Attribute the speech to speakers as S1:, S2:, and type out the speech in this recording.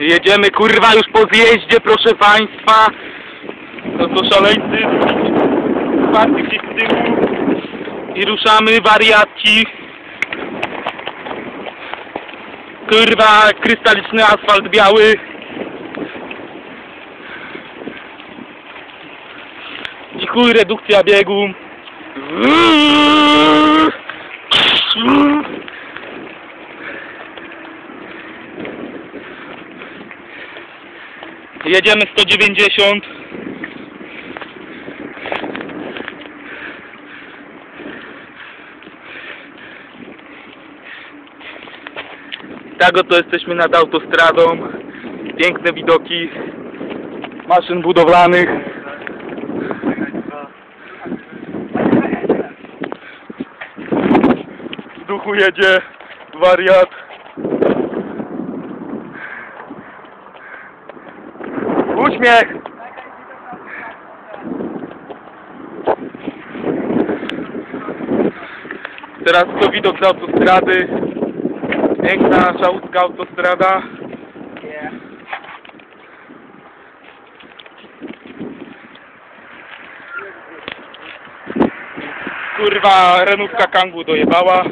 S1: Jedziemy kurwa już po zjeździe, proszę państwa. No to szaleńcy. Gdzieś z tyłu. I ruszamy, wariatci. Kurwa, krystaliczny asfalt biały. I chuj, redukcja biegu. Jedziemy 190. Tak oto jesteśmy nad autostradą. Piękne widoki maszyn budowlanych. W duchu jedzie wariat. Uśmiech! Teraz to widok z autostrady. Piękna nasza łódzka autostrada. Kurwa, renówka Kangu dojebała.